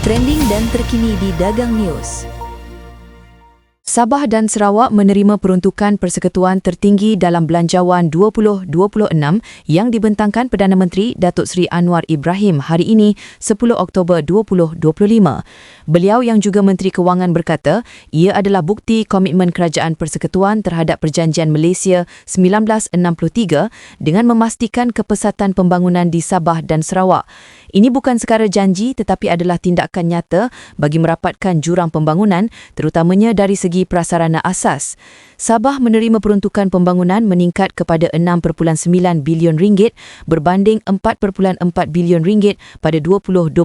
trending dan terkini di Dagang News. Sabah dan Sarawak menerima peruntukan persekutuan tertinggi dalam Belanjawan 2026 yang dibentangkan Perdana Menteri Datuk Seri Anwar Ibrahim hari ini 10 Oktober 2025. Beliau yang juga Menteri Kewangan berkata ia adalah bukti komitmen kerajaan persekutuan terhadap Perjanjian Malaysia 1963 dengan memastikan kepesatan pembangunan di Sabah dan Sarawak. Ini bukan sekadar janji tetapi adalah tindakan nyata bagi merapatkan jurang pembangunan terutamanya dari segi prasarana asas. Sabah menerima peruntukan pembangunan meningkat kepada 6.9 bilion ringgit berbanding 4.4 bilion ringgit pada 2022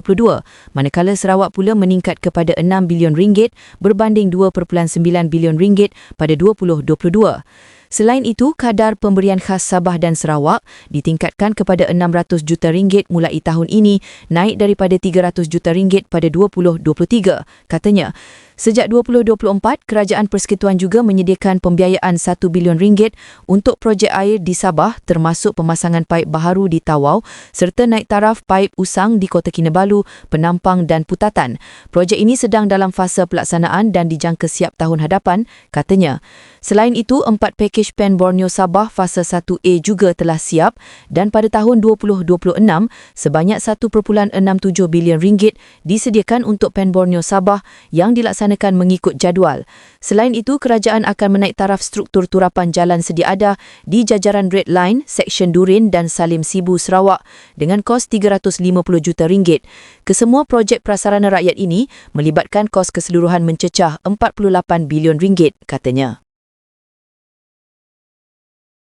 manakala Sarawak pula meningkat kepada 6 bilion ringgit berbanding 2.9 bilion ringgit pada 2022. Selain itu, kadar pemberian khas Sabah dan Sarawak ditingkatkan kepada 600 juta ringgit mulai tahun ini, naik daripada 300 juta ringgit pada 2023. Katanya, Sejak 2024, Kerajaan Persekutuan juga menyediakan pembiayaan 1 bilion ringgit untuk projek air di Sabah termasuk pemasangan paip baharu di Tawau serta naik taraf paip usang di Kota Kinabalu, Penampang dan Putatan. Projek ini sedang dalam fasa pelaksanaan dan dijangka siap tahun hadapan, katanya. Selain itu, empat pakej PEN Borneo Sabah fasa 1A juga telah siap dan pada tahun 2026, sebanyak 1.67 bilion ringgit disediakan untuk PEN Borneo Sabah yang dilaksanakan mengikut jadual. Selain itu, kerajaan akan menaik taraf struktur turapan jalan sedia ada di jajaran Red Line, Seksyen Durin dan Salim Sibu Sarawak dengan kos 350 juta ringgit. Kesemua projek prasarana rakyat ini melibatkan kos keseluruhan mencecah 48 bilion ringgit, katanya.